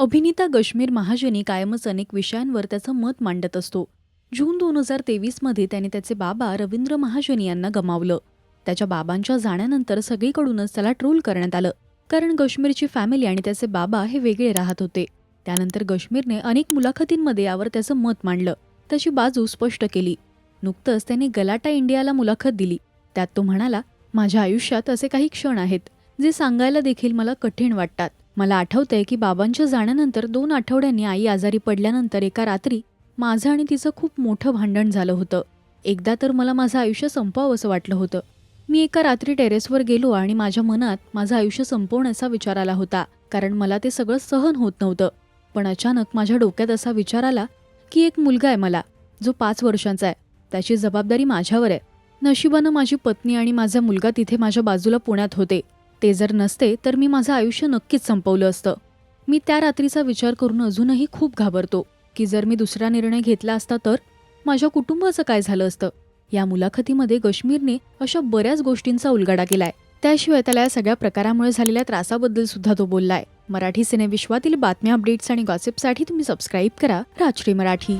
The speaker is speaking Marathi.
अभिनेता गश्मीर महाजनी कायमच अनेक विषयांवर त्याचं मत मांडत असतो. जून दोन हजार तेवीसमध्ये त्याने त्याचे बाबा रवींद्र महाजनी यांना गमावलं. त्याच्या बाबांच्या जाण्यानंतर सगळीकडूनच त्याला ट्रोल करण्यात आलं. कारण गश्मीरची फॅमिली आणि त्याचे बाबा हे वेगळे राहत होते. त्यानंतर गश्मीरने अनेक मुलाखतींमध्ये यावर त्याचं मत मांडलं. त्याची बाजू स्पष्ट केली. नुकतंच त्याने गलाटा इंडियाला मुलाखत दिली. त्यात तो म्हणाला माझ्या आयुष्यात असे काही क्षण आहेत जे सांगायला देखील मला कठीण वाटतात. मला आठवतंय की बाबांच्या जाण्यानंतर दोन आठवड्यांनी आई आजारी पडल्यानंतर एका रात्री माझं आणि तिचं खूप मोठं भांडण झालं होतं. एकदा तर मला माझं आयुष्य संपवावंसं वाटलं होतं. मी एका रात्री टेरेसवर गेलो आणि माझ्या मनात माझं आयुष्य संपवण्याचा विचार आला होता कारण मला ते सगळं सहन होत नव्हतं. पण अचानक माझ्या डोक्यात असा विचार आला की एक मुलगा आहे मला जो पाच वर्षांचा आहे. त्याची जबाबदारी माझ्यावर आहे. नशिबानं माझी पत्नी आणि माझा मुलगा तिथे माझ्या बाजूला पुण्यात होते. ते जर नसते तर मी माझं आयुष्य नक्कीच संपवलं असतं. मी त्या रात्रीचा विचार करून अजूनही खूप घाबरतो की जर मी दुसरा निर्णय घेतला असता तर? माझ्या कुटुंबाचं काय झालं असतं? या मुलाखतीमध्ये गश्मीरने अशा बऱ्याच गोष्टींचा उलगडा केलाय. त्याशिवाय त्याला या सगळ्या प्रकारामुळे झालेल्या त्रासाबद्दल सुद्धा तो बोललाय. मराठी सिनेविश्वातील बातम्या अपडेट्स आणि गॉसिपसाठी तुम्ही सबस्क्राईब करा राजश्री मराठी.